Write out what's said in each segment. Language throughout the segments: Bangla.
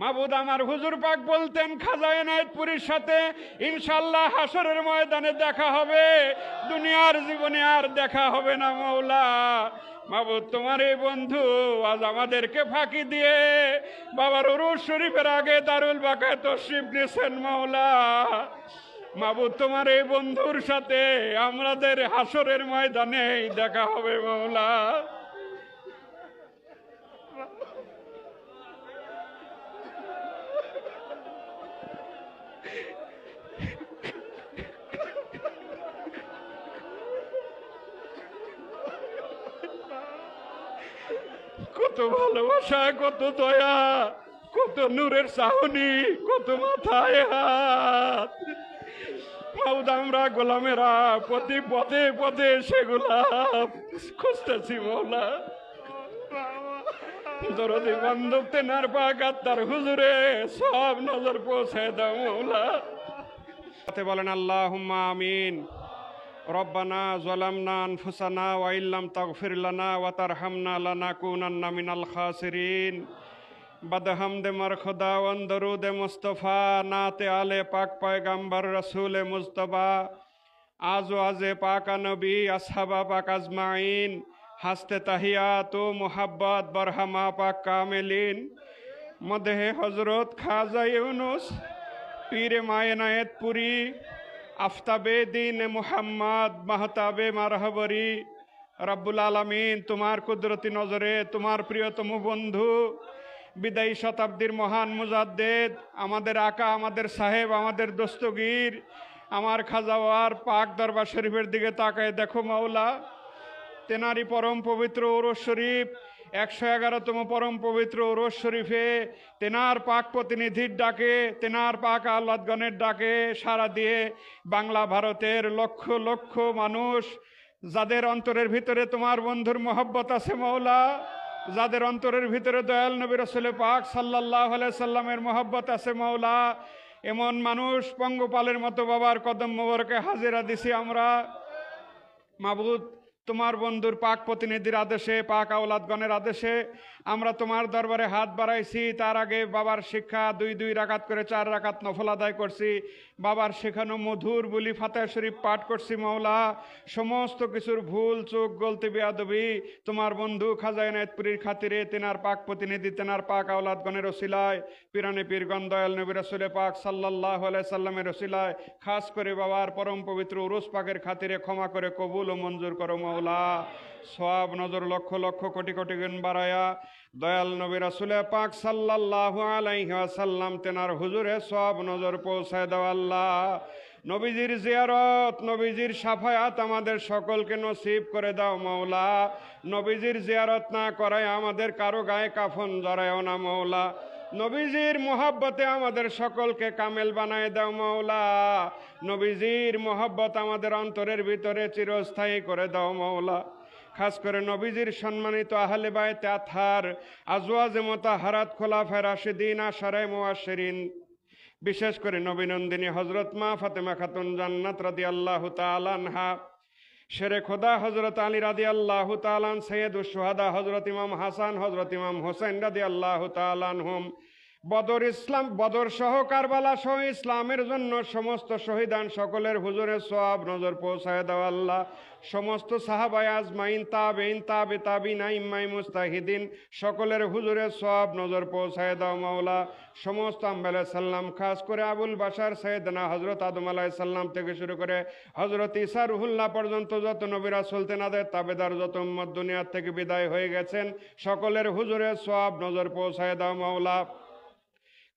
মাবুদ আমার হুজুর পাক বলতেন খাজা এনায়তপুরীর সাথে ইনশাল্লাহ হাসরের ময়দানে দেখা হবে। দুনিয়ার জীবনে আর দেখা হবে না মৌলা। মাবুদ, তোমার এই বন্ধু আজ আমাদেরকে ফাঁকি দিয়ে বাবার উরুস শরীফের আগে দারুল বাকায় তশরিফ নিয়েছেন মৌলা। মাবুদ, তোমার এই বন্ধুর সাথে আমাদের হাসরের ময়দানেই দেখা হবে মৌলা। কত ভালোবাসা, কত দয়া, কত নূরের সাহনি কত মাথায় হাত। মাউদ, আমরা গোলামেরা প্রতি পদে পদে সেগুলা খুঁজতেছি মৌলা। দরদি বান্ধব তেনার পাক তার হুজুরে সব নজর পৌঁছায় দাও মৌলা। বলেন আল্লাহ আমিন। রব্বানা জলামনা আনফুসানা ওয়াইল্লাম তাগফির লানা ওয়া তারহামনা লানাকুনান্না মিনাল খাসিরিন। বদহামদে মারখুদা ওয়ান দরুদে মুস্তফা, নাতে আলে পাক পয়গাম্বর রসুল মুস্তফা আজ আজে পাকা নবী আসহাবা পাক আজমাইন হাসতে তাহিয়াত ও মোহাব্বত বরহামা পাক কামেলিন। মদেহে হজরত খাজা ইউনুস, পীরে মায়নায়েত পুরী আফতাবে দিন মুহাম্মদ, মাহতাবে মারহবরি। রব্বুল আলমিন তোমার কুদরতি নজরে, তোমার প্রিয়তম বন্ধু, বিদায়ী শতাব্দীর মহান মুজাদ্দেদ, আমাদের আকা, আমাদের সাহেব, আমাদের দস্তগীর, আমার খাজাওয়ার পাক দরবার শরীফের দিকে তাকায় দেখো মাওলা তেনারি পরম পবিত্র ওরস শরীফ একশো এগারোতম পরম পবিত্র রোজ শরীফে তেনার পাক প্রতিনিধির ডাকে, তেনার পাক আহ্লাদগণের ডাকে সারা দিয়ে বাংলা ভারতের লক্ষ লক্ষ মানুষ, যাদের অন্তরের ভিতরে তোমার বন্ধুর মহব্বত আছে মৌলা যাদের অন্তরের ভিতরে দয়াল নবী রসুল পাক সাল্লাহ সাল্লামের মহব্বত আছে মৌলা এমন মানুষ পঙ্গপালের মতো বাবার কদম মোবরকে হাজিরা দিছি আমরা। মাবুদ তোমার বন্ধুর পাক প্রতিনিধির আদেশে পাক আওলাদগণের আদেশে আমরা তোমার দরবারে হাত বাড়াইছি, তার আগে বাবার শিক্ষা দুই দুই রাকাত করে চার রাকাত নফল আদায় করছি, বাবার শেখানো মধুর বলি ফাতে শরীফ পাঠ করছি মাওলা, সমস্ত কিছুর ভুল, চোখ গলতে বেয়াদবি, তোমার বন্ধু খাজা খাতিরে তেনার পাক প্রতিনিধি, তেনার পাক আওলাদগণের ওসিলায়, পিরানে পীরগণ, দয়াল নবী রসুলে পাক সাল্লাহ সাল্লামের ওসিলায়, খাস করে বাবার পরম পবিত্র উরুস পাকের খাতিরে ক্ষমা করে কবুল ও মঞ্জুর করো মাওলা। সব নজর লক্ষ লক্ষ কোটি কোটি গুণ বাড়ায়া দয়াল নবী রাসুলে পাক সাল্লাহ আলাইসাল্লাম তেনার হুজুরে সব নজর পৌঁছায় দাও আল্লাহ। নবীজির জিয়ারত, নবীজির সাফায়াত আমাদের সকলকে নসিব করে দাও মৌলা নবীজির জিয়ারত না করায় আমাদের কারও গায়ে কাফন জড়ায়ও না মৌলা নবীজির মোহাব্বতে আমাদের সকলকে কামেল বানায় দাও মৌলা নবীজির মোহাব্বত আমাদের অন্তরের ভিতরে চিরস্থায়ী করে দাও মৌলা খাস করে নবীজির সম্মানিত আহলে বায়তে আথার আজওয়াজে মতা হারাত খোলাফের রাশিদিন আশারে মোয়াশেরিন বিশেষ করে নবীনন্দিনী হজরত মা ফাতেমা খাতুন জান্নাত রাদি আল্লাহ তালানহা শেরে খোদা হজরত আলী রাদি আল্লাহ তালান সৈয়দ সোহাদা হজরত ইমাম হাসান হজরত ইমাম হোসেন রাদি আল্লাহ তালানহুম বদর ইসলাম, বদর সহ কারবালা সহ ইসলামের জন্য সমস্ত শহীদান সকলের হুজুরে সব নজর পৌঁছায় দাও আল্লাহ। সমস্ত সাহাবায় আজমাইন তাবেইন তাবে তাবিনা ইম্মাই মুস্তাহিদিন সকলের হুজুরে সব নজর পৌঁছায় দাও মাওলা। সমস্ত আম্বালাই সাল্লাম খাস করে আবুল বাসার সৈয়দনা হজরত আদম আলাহ সাল্লাম থেকে শুরু করে হজরত ইসা রুহুল্লাহ পর্যন্ত যত নবীরা সুলতেনাদের তাবেদার যত উম্মত দুনিয়ার থেকে বিদায় হয়ে গেছেন, সকলের হুজুরে সব নজর পৌঁছায় দাও মাওলা।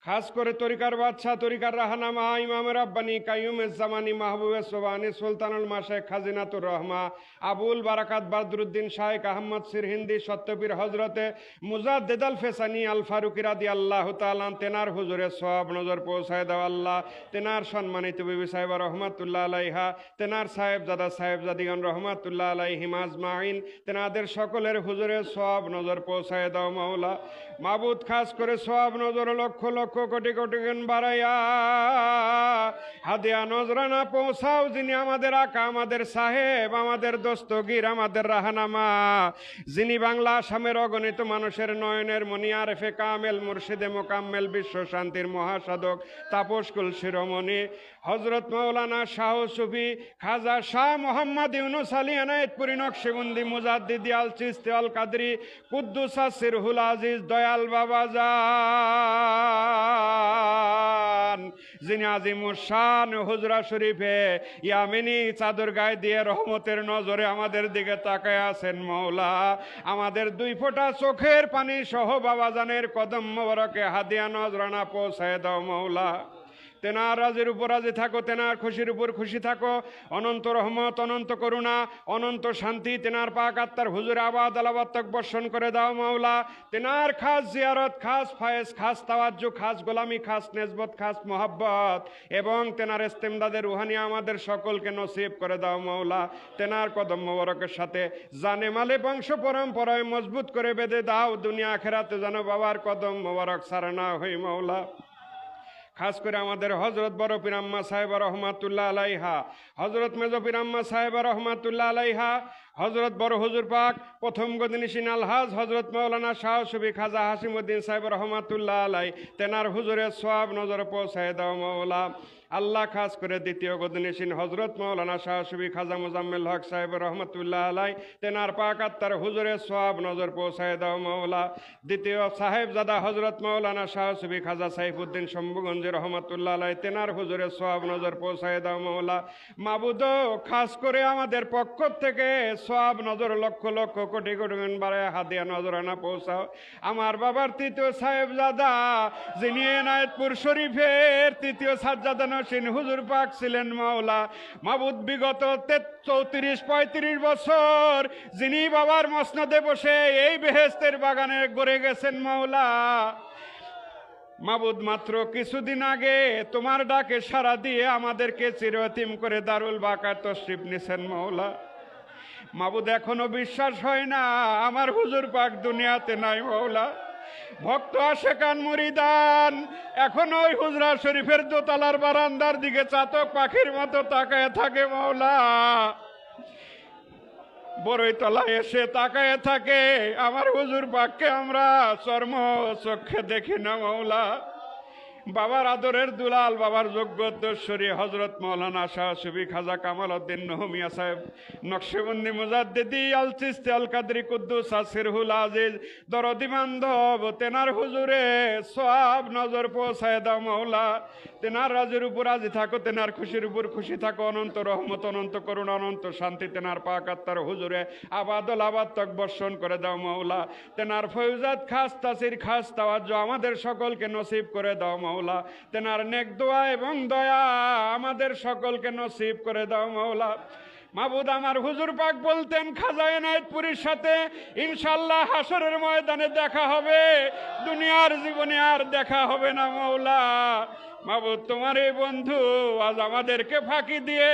খাস করে তরিকার বাদশাহ, তরিকার রাহানামা ইমাম রাব্বানি কাইম জামানি, মাহবুবে সোবানি, সুলতানুল মাসে খাজিনাতুর রহমা, আবুল বারাকাত বাদরুদ্দিন শাহেক আহমদ সিরহিন্দি, সত্যপীর হজরতে মুজাদ্দেদাল ফেসানি আল ফারুকি রাদি আল্লাহ তালান তেনার হুজুরে সব নজর পৌঁছায় দেওয়া আল্লাহ, তেনার সম্মানিত বিবি সাহেবা রহমাতুল্লাহ আলাইহা, তেনার সাহেব জাদা সাহেব জাদিগণ রহমাতুল্লাহ আলাইহিম আজমাইন তেনাদের সকলের হুজুরে সব নজর পৌঁছায় দাও মাওলা। মাবুদ খাস করে সব নজর লক্ষ লক্ষ লক্ষ কোটি কোটি গুণ বাড়াইয়া হাদিয়া নজরানা পৌঁছাও যিনি আমাদের আকা, আমাদের সাহেব, আমাদের দোস্তগির, আমাদের রাহানামা। যিনি বাংলা আসামের অগণিত মানুষের নয়নের মনি আরেফে কামেল মুর্শিদে মোকাম্মেল বিশ্ব শান্তির মহাসাধক, তাপস কুল শিরোমণি। হজরত মৌলানা শাহ সুফি খাজা শাহ মোহাম্মদ ইউনুস আলী এনায়েতপুরি নকশিবন্দি মুজাদ্দিদি আল চিস্তি আল কাদরি কুদ্দুসা সিরহুল আজিজ দয়াল বাবা যান যিনি আজিমুর শান হুজরা শরীফে ইয়ামিনী চাদর গায়ে দিয়ে রহমতের নজরে আমাদের দিকে তাকায় আছেন মৌলা আমাদের দুই ফোঁটা চোখের পানি সহ বাবাজানের কদম মোবারকে হাদিয়া নজরানা পৌঁছায় দাও মৌলা তেনার রাজের উপর রাজে থাকো, তেনার খুশির উপর খুশি থাকো। অনন্ত রহমত, অনন্ত করুণা, অনন্ত শান্তি তেনার পাক আত্মার হুজুর আবাদ আলাবাদ তক বর্ষণ করে দাও মাওলা। তেনার খাস জিয়ারত, খাস ফায়েজ, খাস তাওয়াজ্জু, খাস গোলামি, খাস নেজবত, খাস মোহাব্বত। এবং তেনার ইস্তেমদাদের রুহানি আমাদের সকলকে নসিব করে দাও মাওলা। তেনার কদম মোবারকের সাথে জানে মালে বংশ পরম্পরায় মজবুত করে বেঁধে দাও। দুনিয়া খেরাতে যেন বাবার কদম মোবারক সারা না হই মাওলা। খাস করে আমাদের হজরত বড় পিরাম্মা সাহেব রহমাতুল্লাহ আলাইহা। হজরত মেজ পিরাম্মা সাহেব রহমাতুল্লাহ আলাইহা হজরত বড় হুজুর পাক, প্রথম গদিনিসিন আলহাজ হজরত মৌলানা শাহ সুবি খাজা হাসিমুদ্দিন সাহেব রহমাতুল্লাহ আলাই, তেনার হুজুরের সব নজর পৌঁছায় দাও মৌলা। আল্লাহ খাস করে দ্বিতীয় গদিনিসিন হজরত মৌলানা শাহ সুবি খাজা মুজাম্মেল হক সাহেব রহমতুল্লাহ আলাই তেনার পাক আত্মার হুজুরের সব নজর পৌঁছায় দাও মৌলা। দ্বিতীয় সাহেব জাদা হজরত মৌলানা শাহ সুবি খাজা সাইফুদ্দিন শম্ভুগঞ্জ রহমতুল্লাহ আলাই তেনার হুজুরের সব নজর পৌঁছায় দাও মৌলা। মাবুদ, খাস করে আমাদের পক্ষ থেকে সব নজর লক্ষ লক্ষ কোটি কোটি বাড়ায় হাতিয়া নজরানা পৌঁছাও। আমার বাবার তৃতীয় সাহেবজাদা, যিনি এনায়তপুর শরীফের তৃতীয় সাজ্জাদা নসীন হুজুর পাক ছিলেন মাওলা। মাবুদ বিগত চৌত্রিশ, পঁয়ত্রিশ বছর যিনি বাবার মসনদে বসে এই বেহেস্তের বাগানে গড়ে গেছেন মাওলা। মাবুদ, মাত্র কিছুদিন আগে তোমার ডাকে সারা দিয়ে আমাদেরকে চিরতিম করে দারুল বাকার তশরিফ নিছেন মৌলা মাবুদ, এখনও বিশ্বাস হয় না, আমার হুজুর পাক দুনিয়াতে নাই মৌলা ভক্ত আশেকান মরিদান, এখন ওই হুজরা শরীফের দোতলার বারান্দার দিকে চাতক পাখির মতো তাকায় থাকে মৌলা বড়ই তলায় এসে তাকায় থাকে, আমার হুজুর বাক্যে আমরা চর্ম চক্ষে দেখি না মৌলা বাবার আদরের দুলাল বাবার যোগ্যশ্বরী হজরত মৌলানা শাহ সুবি খাজা কামাল উদ্দিন নহমিয়া সাহেব, নকশেবন্দি মুজাদ্দিদি আল চিস্তি আল কাদরি কুদ্দুস, আসিরহুল আজিজ, দরদি বান্ধব, তেনার হুজুরে সব নজর পৌঁছায় দাও মৌলা তেনার রাজের উপর রাজি থাকো, তেনার খুশির উপর খুশি থাকো। অনন্ত রহমত, অনন্ত করুণ, অনন্ত শান্তি তেনার পাক আত্মার হুজুরে আবাদল আবাদ তক বর্ষণ করে দাও মৌলা তেনার ফৌজাত খাস তাসির খাস তাওয়াজ আমাদের সকলকে নসিব করে দাও মৌলা তেনার নেক দোয়া এবং দয়া আমাদের সকলকে নসিব করে দাও মৌলা মাবুদ আমার হুজুর পাক বলতেন খাজা এনায়তপুরীর সাথে ইনশাল্লাহ হাসরের ময়দানে দেখা হবে। দুনিয়ার জীবনে আর দেখা হবে না মৌলা মাবুদ, তোমার এই বন্ধু আজ আমাদেরকে ফাঁকি দিয়ে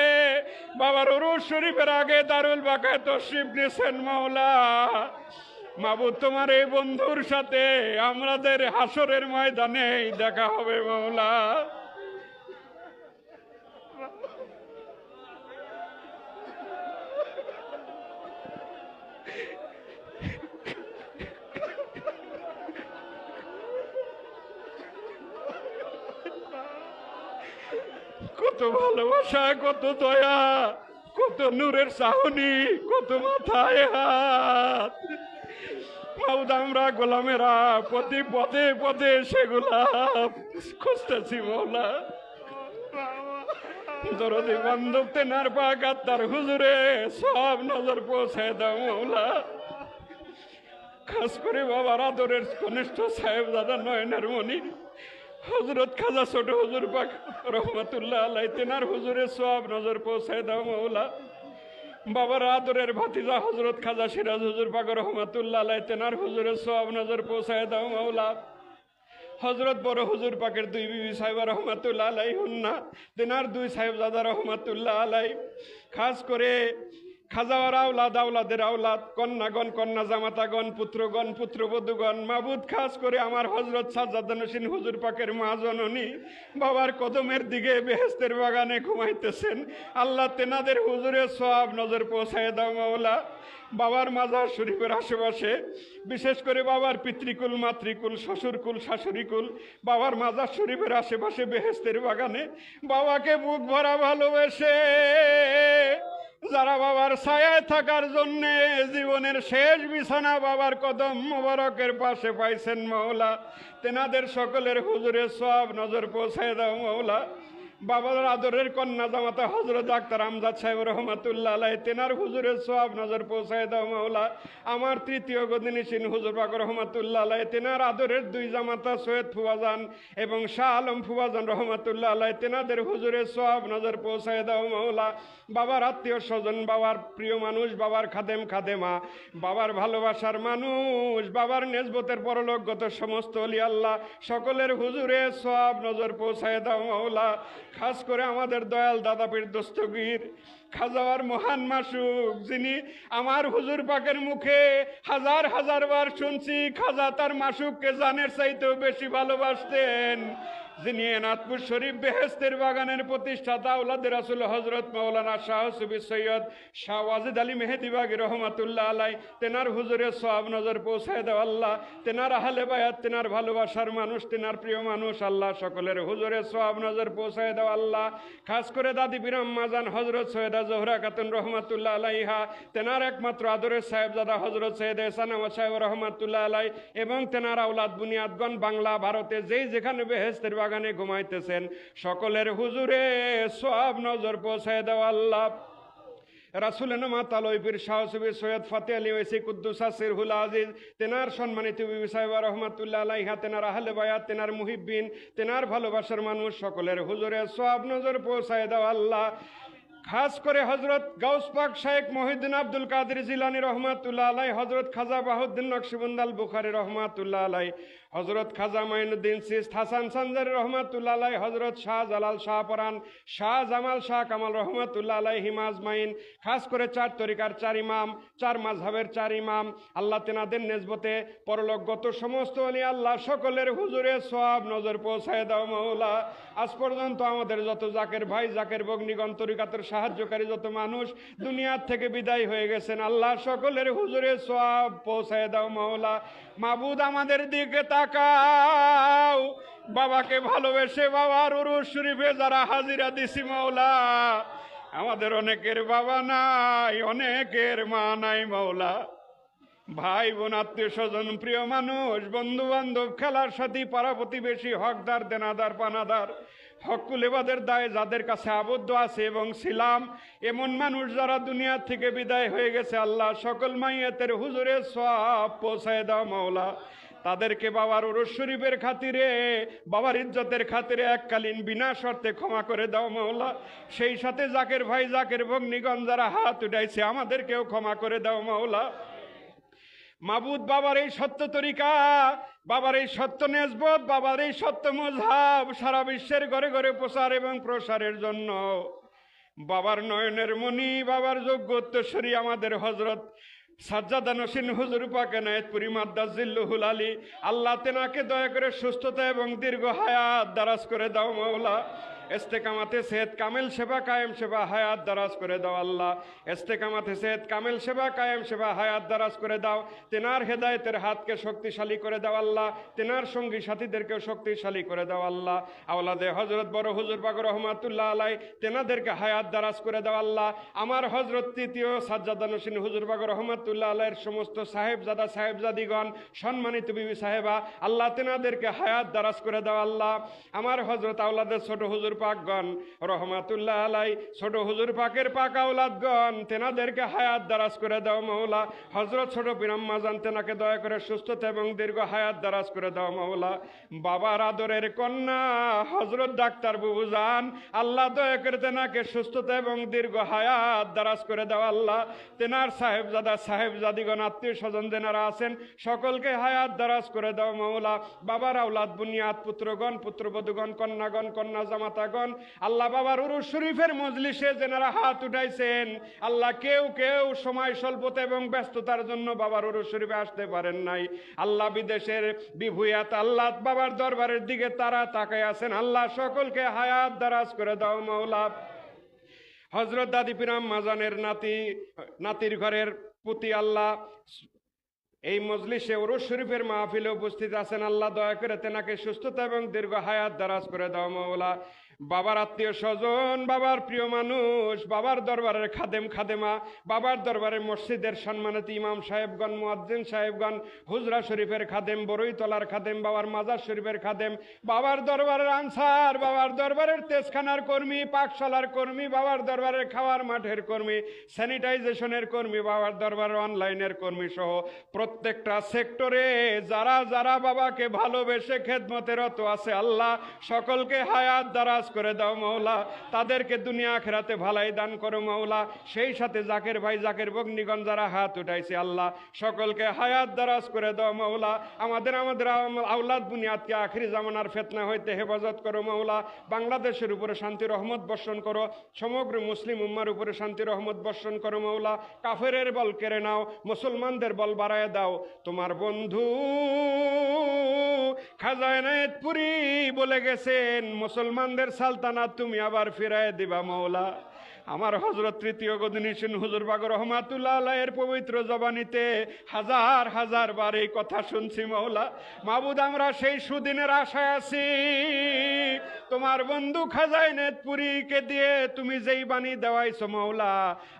বাবার উরুজ শরীফের আগে দারুল বাকায় তো তশরিফ নিয়েছেন মৌলা মাবুদ তোমার এই বন্ধুর সাথে আমাদের হাসরের ময়দানে দেখা হবে মৌলা কত ভালোবাসা, কত দয়া, কত নূরের সাহনি কত মাথায় হাত। আমরা গোলামেরা প্রতি পদে পদে সেগুলা খুঁজতেছি মৌলা। দরদি বান্ধব তেনার পাক তার হুজুরে, সব নজর পৌঁছায় দাও মৌলা। খাস করে বাবার আদরের কনিষ্ঠ সাহেব দাদা নয়নের মনি হজরত খাজা ছোট হুজুর পাক রহমতুল্লাহ আলাই তেনার হুজুরে সব নজর পৌঁছায় দাও মৌলা। বাবার আদরের ভাতিজা হজরত খাজা সিরাজ হুজুর পাক রহমাতুল্লাহ আলাই তেনার হুজুরের সব নজর পৌঁছায় দাও মাওলা। হজরত বড় হুজুর পাকের দুই বিবি সাহেব রহমাতুল্লাহ আলাই হুন্না তেনার দুই সাহেবজাদা রহমাতুল্লাহ আলাই খাস করে খাজাওয়ার আওলাদ, আওলাদের আওলাদ, কন্যাগণ, কন্যা জামাতাগণ, পুত্রগণ, পুত্রবধূগণ, মাবুদ খাস করে আমার হজরত সাজ্জাদানসীন হুজুর পাকের মা জননী বাবার কদমের দিকে বেহেস্তের বাগানে ঘুমাইতেছেন। আল্লাহ তেনাদের হুজুরের সব নজর পৌঁছায় দাও মাওলা। বাবার মাজার শরীফের আশেপাশে, বিশেষ করে বাবার পিতৃকুল, মাতৃকুল, শ্বশুরকুল, শাশুড়িকুল, বাবার মাজার শরীফের আশেপাশে বেহেস্তের বাগানে বাবাকে বুক ভরা ভালোবেসে যারা বাবার ছায়ায় থাকার জন্যে জীবনের শেষ বিছানা বাবার কদম মোবারকের পাশে পাইছেন মৌলা তেনাদের সকলের হুজুরে সব নজর পৌঁছায় দাও মৌলা বাবার আদরের কন্যা জামাতা হজরত ডাক্তার আমজাদ সাহেব রহমাতুল্লাহ আলাই তেনার হুজুরের সব নজর পৌঁছায় দাও মাওলা। আমার তৃতীয় গদিনীসিন হুজুর বাক রহমাতুল্লাহ আলাই তেনার আদরের দুই জামাতা সৈয়দ ফুয়াজান এবং শাহ আলম ফুয়াজান রহমাতুল্লাহ আলাই তেনাদের হুজুরের সব নজর পৌঁছায় দাও মাওলা। বাবার আত্মীয় স্বজন, বাবার প্রিয় মানুষ, বাবার খাদেম খাদেমা, বাবার ভালোবাসার মানুষ, বাবার নেজবতের পরলোকগত সমস্ত অলি আল্লাহ সকলের হুজুরে সব নজর পৌঁছায় দাও মাওলা। খাস করে আমাদের দয়াল দাদাপীর দস্তগীর, খাজাওয়ার মহান মাসুক, যিনি আমার হুজুর পাকের মুখে হাজার হাজার বার শুনছি, খাজা তার মাসুককে জানের চাইতেও বেশি ভালোবাসতেন। যিনি এনাথপুর শরীফ বেহেস্তের বাগানের প্রতিষ্ঠাতা আউলাদের রাসুল হজরত মৌলানা শাহ সুবি সৈয়দ শাহ ওয়াজিদ আলী মেহেদি বাগি রহমাতুল্লাহ আলাই তেনার হুজুরের সব নজর পৌঁছায় দেও আল্লাহ, তেনার আহলে বায়াত, তেনার ভালোবাসার মানুষ, তেনার প্রিয় মানুষ, আল্লাহ সকলের হুজুরের সব নজর পৌঁছায় দেও আল্লাহ। খাস করে দাদি বিরাম মাজান হজরত সৈয়দা জোহরা খাতুন রহমাতুল্লাহ আলাইহা, তেনার একমাত্র আদরের সাহেবজাদা হজরত সৈয়দ এসান সাহেব রহমাতুল্লাহ আলাই এবং তেনার আউলাদ বুনিয়াদগণ বাংলা, ভারতে যেই যেখানে বেহেস্তের বাগানে ঘুমাইতেছেন। সকলের হুজুরে সব নজর পৌঁছায় দেও আল্লাহ। রাসুল নামা তালইপির শাহসুবি সৈয়দ ফাতে আলী ওয়েসি কুদ্দুসা সিরহুল আজিজ, তেনার সম্মানিত বিবি রহমাতুল্লাহ আলাইহা, তেনার আহলে বায়াত, তেনার তেনার ভালোবাসার মানুষ, সকলের হুজুরে সব নজর পৌঁছায় দাও আল্লাহ। খাস করে হজরত গাউস পাক শেখ মহিউদ্দিন আব্দুল কাদের জিলানি রহমাতুল্লাহ আলাই হজরত খাজা বাহুদ্দিন নকশবন্দাল বুখারি রহমাতুল্লাহ আলাই হজরত খাজা মাইনুদ্দিন সিস্ত হাসান সঞ্জারি রহমাতুল্লাহ আলাই হজরত শাহ জালাল শাহ পরান, শাহ জামাল শাহ কামাল রহমাতুল্লাহ আলাই হিমাজ মাইন খাস করে চার তরিকার চার ইমাম, চার মাঝহাবের চার ইমাম, আল্লাহ তেনাদের নেজবতে পরলোকগত সমস্ত অলি আল্লাহ সকলের হুজুরে সব নজর পৌঁছায় দাও মৌলা আজ পর্যন্ত আমাদের যত জাকের ভাই, জাকের বগ্নিগণ, তরিকাতের সাহায্যকারী যত মানুষ দুনিয়ার থেকে বিদায় হয়ে গেছেন, আল্লাহ সকলের হুজুরে সব পৌঁছায় দাও মৌলা মাবুদ আমাদের দিকে তাকাও। বাবাকে ভালোবেসে বাবার উরুস শরীফে যারা হাজিরা দিছি মৌলা আমাদের অনেকের বাবা নাই, অনেকের মা নাই মৌলা ভাই বোন, আত্মীয় স্বজন, প্রিয় মানুষ বন্ধু বান্ধব খেলার সাথী, পাড়া প্রতিবেশী, হকদার, দেনাদার, পানাদার হকুল এবাদের দায় যাদের কাছে আবদ্ধ আছে এবং ছিলাম, এমন মানুষ যারা দুনিয়া থেকে বিদায় হয়ে গেছে, আল্লাহ সকল মাইয়াতের হুজুরে সব পৌঁছায় দাও মাওলা। তাদেরকে বাবার ওরস শরীফের খাতিরে, বাবার ইজ্জতের খাতিরে এককালীন বিনা শর্তে ক্ষমা করে দাও মাওলা। সেই সাথে জাকের ভাই, জাকের ভগ্নিগণ যারা হাত উঠাইছে, আমাদেরকেও ক্ষমা করে দাও মাওলা। মাবুদ বাবার এই সত্য তরিকা, বাবার এই সত্য নেজবত, বাবার এই সত্য মজহাব সারা বিশ্বের ঘরে ঘরে প্রসার এবং প্রসারের জন্য। বাবার নয়নের মণি, বাবার যোগ্যত্বশ্বরী আমাদের হজরত আলী। আল্লাহ তেনাকে দয়া করে সুস্থতা এবং দীর্ঘ হায়াত দারাজ করে দাও মাওলা। এস্তেকামাতে সেত কামেল সেবা, কায়েম সেবা, হায়াত দারাজ করে দাও আল্লাহ। এস্তেকামাতে সেত কামেল সেবা, কায়েম সেবা, হায়াত দারাজ করে দাও। তেনার হেদায়েতের হাতকে শক্তিশালী করে দাও আল্লাহ। তেনার সঙ্গী সাথীদেরকেও শক্তিশালী করে দাও আল্লাহ। আওলাদে হজরত বড় হুজুর পাক রহমাতুল্লাহ আলাই তেনাদেরকে হায়াত দারাজ করে দাও আল্লাহ। আমার হজরত তৃতীয় সাজ্জাদানসীন হুজুর পাক রহমাতুল্লাহ আলাইয়ের সমস্ত সাহেবজাদা, সাহেবজাদিগণ, সম্মানিত বিবি সাহেবা, আল্লাহ তেনাদেরকে হায়াত দারাজ করে দাও আল্লাহ। আমার হজরত আওলাদের ছোট হুজুর পাকগণ, রহমাতুল্লাহ আলাই ছোট হুজুর পাকের পাক আওলাদগণ, তেনাদেরকে হায়াত দারাজ করে দাও মৌলা হজরত ছোট পিরাম্মা জান তেনাকে দয়া করে সুস্থতা এবং দীর্ঘ হায়াত দারাজ করে দাও মৌলা বাবার আদরের কন্যা হজরত ডাক্তার বুবু জান, আল্লাহ দয়া করে তেনাকে সুস্থতা এবং দীর্ঘ হায়াত দারাজ করে দাও আল্লাহ। তেনার সাহেবজাদা, সাহেবজাদিগণ আত্মীয় স্বজন যেনারা আছেন, সকলকে হায়াত দারাজ করে দাও মৌলা বাবার আওলাদ বুনিয়াদ, পুত্রগণ, পুত্রবধূগণ, কন্যাগণ, কন্যা জামাতা আল্লাহগণ আল্লাহ বাবার উরুস শরীফের মজলিসে যেনারা হাত উঠাইছেন, আল্লাহ কেউ কেউ সময় স্বল্পতা এবং ব্যস্ততার জন্য বাবার উরুস শরীফে আসতে পারেন নাই। আল্লাহ বিদেশের বিভুয়াত আল্লাহ বাবার দরবারের দিকে তারা তাকায় আছেন। আল্লাহ সকলকে হায়াত দারাজ করে দাও মাওলা। হজরত দাদি পিরাম মাজানের নাতি, নাতির ঘরের প্রতি আল্লাহ এই মজলিসে ওরস শরীফের মাহফিলে উপস্থিত আছেন। আল্লাহ দয়া করে তেনাকে সুস্থতা এবং দীর্ঘ হায়াত দারাজ করে দাও মৌলা বাবার আত্মীয় স্বজন, বাবার প্রিয় মানুষ, বাবার দরবারের খাদেম খাদেমা, বাবার দরবারের মসজিদের সম্মানিত ইমাম সাহেবগণ, মুয়াজ্জিন সাহেবগণ, হুজরা শরীফের খাদেম বরৈতলার খাদেম, বাবার মাজার শরীফের খাদেম, বাবার দরবারের আনসার, বাবার দরবারের তেজখানার কর্মী, পাকশালার কর্মী, বাবার দরবারের খাওয়ার মাঠের কর্মী, স্যানিটাইজেশনের কর্মী, বাবার দরবারের অনলাইনের কর্মী সহ প্রত্যেকটা সেক্টরে যারা যারা বাবাকে ভালোবেসে খেদমতেরত আছে, আল্লাহ সকলকে হায়াত করে দাও মৌলা তাদেরকে দুনিয়া আখেরাতে ভালাই দান করো মৌলা সেই সাথে জাকের ভাই, জাকের বগ্নিগণ যারা হাত উঠাইছে আল্লাহ, সকলকে হায়াত দারাজ করে দাও মৌলা আমাদের আমাদের আম- আওলাদ বুনিয়াদকে আখরি জামানার ফেতনা হইতে হেফাজত করো মৌলা বাংলাদেশের উপরে শান্তি রহমত বর্ষণ করো। সমগ্র মুসলিম উম্মার উপরে শান্তি রহমত বর্ষণ করো মৌলা কাফেরের বল কেড়ে নাও, মুসলমানদের বল বাড়ায় দাও। তোমার বন্ধু খাজায়নায়ত পুরি বলে গেছেন, মুসলমানদের সালতানাত তুমি আবার ফিরায় দিবা মৌলা আমার হজরত তৃতীয় গদিনীশন হুজুর বাগ রহমাতুল্লাহ আলাইয়ের পবিত্র জবানিতে হাজার হাজার বার এই কথা শুনছি মৌলা মাবুদ, আমরা সেই সুদিনের আশায় আছি। তোমার বন্ধু খাজায় নেতপুরীকে দিয়ে তুমি যেই বাণী দেওয়াইছো মৌলা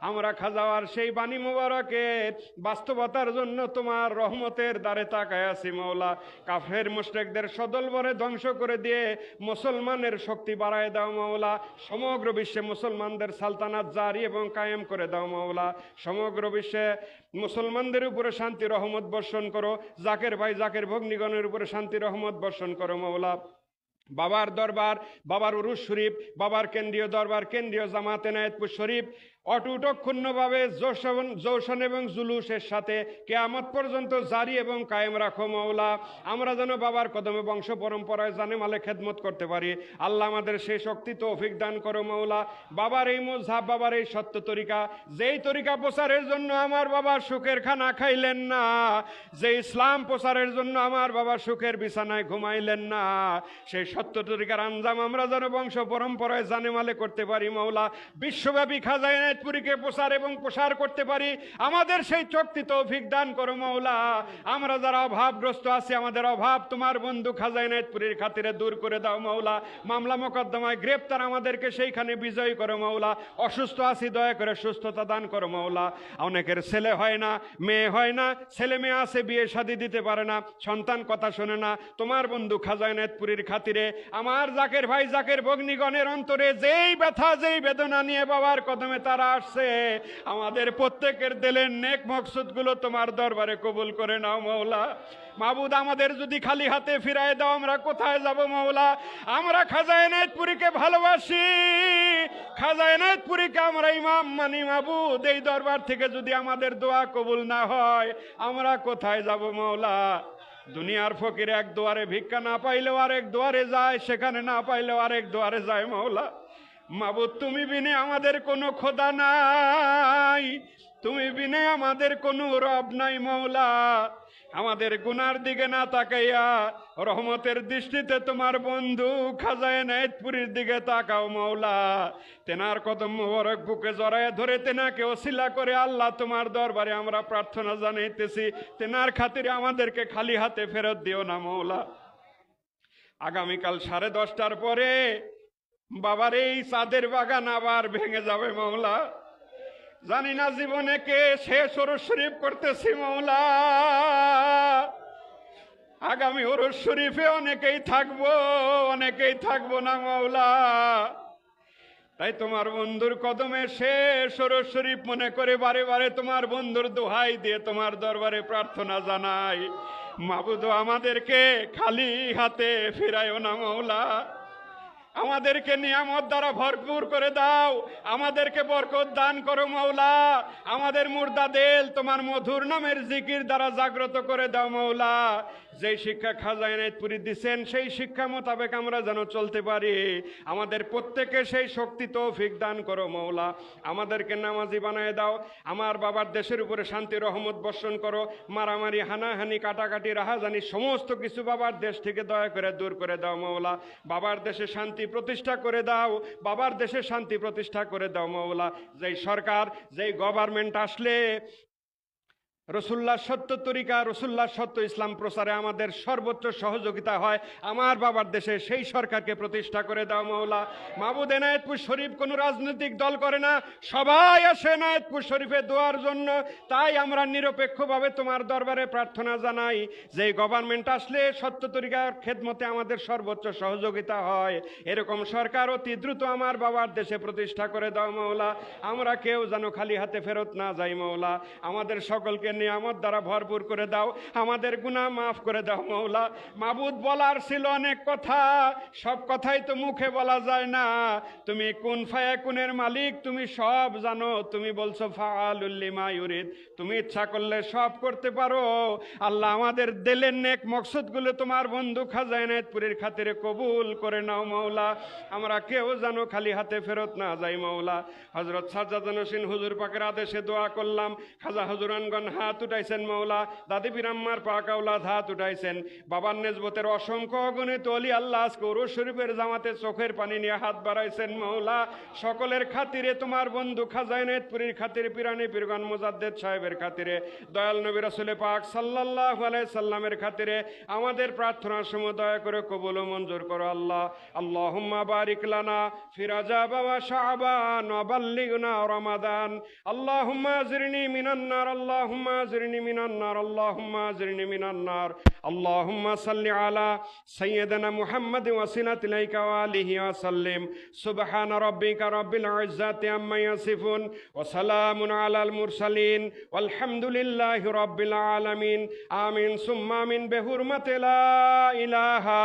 আমরা খাজাওয়ার সেই বাণী মোবারকের বাস্তবতার জন্য তোমার রহমতের দ্বারে তাকায় আছি মৌলা কাফের মুশরেকদের সদল বরে ধ্বংস করে দিয়ে মুসলমানের শক্তি বাড়ায় দাও মৌলা সমগ্র বিশ্বে মুসলমানদের সালতানাত জারি এবং কায়েম করে দাও মাওলা। সমগ্র বিশ্বে মুসলমানদের উপরে শান্তি, রহমত বর্ষণ করো। জাকের ভাই, জাকের ভগ্নিগণের উপরে শান্তি, রহমত বর্ষণ করো মাওলা। বাবার দরবার, বাবার উরুস শরীফ, বাবার কেন্দ্রীয় দরবার, কেন্দ্রীয় জামাতে নায়তপুর শরীফ অটুট অক্ষুণ্ণভাবে জোশন এবং জুলুসের সাথে কেয়ামত পর্যন্ত জারি এবং কায়েম রাখো মৌলা আমরা যেন বাবার কদমে বংশ পরম্পরায় জানে মালে খেদমত করতে পারি। আল্লাহ আমাদের সেই শক্তি তৌফিক দান করো মৌলা বাবার এই মজাব বাবার এই সত্য তরিকা, যেই তরিকা প্রচারের জন্য আমার বাবা সুখের খানা খাইলেন না, যে ইসলাম প্রচারের জন্য আমার বাবা সুখের বিছানায় ঘুমাইলেন না, সেই সত্য তরিকার আঞ্জাম আমরা যেন বংশ পরম্পরায় জানে মালে করতে পারি মৌলা বিশ্বব্যাপী খাজায় নাইতপুরীকে প্রসার এবং প্রসার করতে পারি। আমাদের সেই শক্তি তৌফিক দান করো মৌলা আমরা যারা অভাবগ্রস্ত আছি, আমাদের অভাব তোমার বন্ধু খাজায় নাইতপুরীর খাতিরে দূর করে দাও মৌলা মামলা মোকদ্দমায় গ্রেপ্তার আমাদেরকে সেইখানে বিজয় করো মৌলা অসুস্থ আছি, দয়া করে সুস্থতা দান করো মৌলা অনেকের ছেলে হয় না, মেয়ে হয় না, ছেলে মেয়ে আছে, বিয়ে শাদি দিতে পারে না, সন্তান কথা শোনে না। তোমার বন্ধু খাজায়নাথপুরীর খাতিরে আমার জাকের ভাই জাকের ভগ্নিগণের অন্তরে যেই ব্যথা, যেই বেদনা নিয়ে বাবার কদমে তারা আসছে আমাদের প্রত্যেকের দিলের নেক মকসুদগুলো তোমার দরবারে কবুল করে নাও মৌলা মাবুদ, আমাদের যদি খালি হাতে ফিরায় দাও, আমরা কোথায় যাব মৌলা আমরা খাজায়নাথপুরীকে ভালোবাসি। খাজায়নাথপুরীকে আমরা ইমাম মানি মাবুদ। এই দরবার থেকে যদি আমাদের দোয়া কবুল না হয়, আমরা কোথায় যাব মৌলা দুনিয়ার ফকির এক দুয়ারে ভিক্ষা না পাইলেও আরেক দুয়ারে যায়, সেখানে না পাইলেও আরেক দুয়ারে যায় মৌলা মাবুদ তুমি বিনে আমাদের কোনো খোদা নাই। তুমি বিনে আমাদের কোনো রব নাই মৌলা। আমাদের গুনার দিকে না তাকাইয়া রহমতের দৃষ্টিতে তোমার বন্ধু খাজায় নাইতপুরীর দিকে তাকাও মৌলা। তেনার কদম মোবারক বুকে জড়ায় ধরে তেনাকে ওসিলা করে আল্লাহ তোমার দরবারে আমরা প্রার্থনা জানাইতেছি। তেনার খাতিরে আমাদেরকে খালি হাতে ফেরত দিও না মৌলা। আগামীকাল সাড়ে দশটার পরে বাবার, এই চাঁদের বাগান আবার ভেঙে যাবে মৌলা জানি না জীবনে কে শেষ ওরস শরীফ করতেছি মৌলা আগামী ওরস শরীফে অনেকেই থাকব অনেকেই থাকব না মৌলা তাই তোমার বন্ধুর কদমে শেষ ওরস শরীফ মনে করে বারে বারে তোমার বন্ধুর দোহাই দিয়ে তোমার দরবারে প্রার্থনা জানাই। মাবুদ আমাদেরকে খালি হাতে ফিরায়ও না মৌলা আমাদেরকে নিয়ামত দ্বারা ভরপুর করে দাও। আমাদেরকে বরকত দান করো মৌলা আমাদের মুর্দা দেল তোমার মধুর নামের জিকির দ্বারা জাগ্রত করে দাও মৌলা যেই শিক্ষা খাজা এনায়তপুরি দিচ্ছেন সেই শিক্ষা মোতাবেক আমরা যেন চলতে পারি। আমাদের প্রত্যেকে সেই শক্তি তৌফিক দান করো মৌলা আমাদেরকে নামাজি বানায় দাও। আমার বাবার দেশের উপরে শান্তি, রহমত বর্ষণ করো। মারামারি, হানাহানি, কাটাকাটি, রাহাজানি, সমস্ত কিছু বাবার দেশ থেকে দয়া করে দূর করে দাও মৌলা বাবার দেশে শান্তি প্রতিষ্ঠা করে দাও। বাবার দেশে শান্তি প্রতিষ্ঠা করে দাও মৌলা যেই সরকার, যেই গভর্নমেন্ট আসলে রসুল্লাহ সত্য তরিকা রসুল্লাহ সত্য ইসলাম প্রচারে আমাদের সর্বোচ্চ সহযোগিতা হয়। আমার বাবার দেশে সেই সরকারকে প্রতিষ্ঠা করে দাও মৌলা মাহবুদ এনায়েতপুর শরীফ কোনো রাজনৈতিক দল করে না। সবাই আসে এনায়েতপুর শরীফে দোয়ার জন্য। তাই আমরা নিরপেক্ষভাবে তোমার দরবারে প্রার্থনা জানাই যে গভর্নমেন্ট আসলে সত্য তরিকার খেদমতে আমাদের সর্বোচ্চ সহযোগিতা হয়। এরকম সরকার অতি দ্রুত আমার বাবার দেশে প্রতিষ্ঠা করে দাও মৌলা আমরা কেউ যেন খালি হাতে ফেরত না যাই মৌলা আমাদের সকলকে নিয়ামত দ্বারা ভরপুর করে দাও, আমাদের গুনাহ মাফ করে দাও মৌলা। মাবুদ বলার ছিল অনেক কথা, সব কথাই তো মুখে বলা যায় না। তুমি কোন ফায়া কুনের মালিক, তুমি সব জানো, তুমি বলছো ফাআলুল্লিমা ইউরিদ। তুমি ইচ্ছা করলে সব করতে পারো। আল্লাহ আমাদের দিলের নেক মকসদগুলো তোমার বন্ধু খাজা এনায়তপুরের খাতিরে কবুল করে নাও মৌলা। আমরা কেউ জানো খালি হাতে ফেরত না যাই মৌলা। হজরত সাজ্জাদান হোসেন হুজুর পাকের আদেশে দোয়া করলাম। খাজা হজুরানগণ হাত উঠাইছেন মৌলা দাদি বিরাম্মার পাকাউলাদ হাত উঠাইছেন বাবার নেজবতের অসংখ্য অগণিত অলি আল্লাহ উরুস শরীফের জামাতে চোখের পানি নিয়ে হাত বাড়াইছেন মৌলা সকলের খাতিরে, তোমার বন্ধু খাজা এনায়তপুরীর খাতিরে, পিরানি পীরগণ মোজাদ্দেদ সাহেবের খাতিরে, দয়াল নবী রাসূলে পাক সাল্লাল্লাহু আলাইহি সাল্লামের খাতিরে আমাদের প্রার্থনার সময় দয়া করে কবুল মঞ্জুর করো আল্লাহ। আল্লাহ বারিক লানা ফি রাজাব ওয়া শাবান ওয়া বাল্লিগনা রমাদান। আল্লাহুম্মা আজরিনি মিনান নার আজরিনি মিনান নার, আল্লাহুম্মা আজরিনি মিনান নার। আল্লাহুম্মা সাল্লি আলা সাইয়্যিদিনা মুহাম্মাদ ওয়াসিলাত ইলাইকা ওয়া আলিহি ওয়া সাল্লিম। সুবহান রাব্বিকা রাব্বিল ইজ্জাতি আম্মা ইয়াসিফুন ওয়া সালামুন আলাল মুরসালিন। ওয়ালহামদুলিল্লাহি রাব্বিল আলামিন। আমিন। সুম্মা আমিন। বিহুরমাতি লা ইলাহা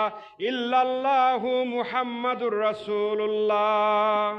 ইল্লাল্লাহু মুহাম্মাদুর রাসূলুল্লাহ।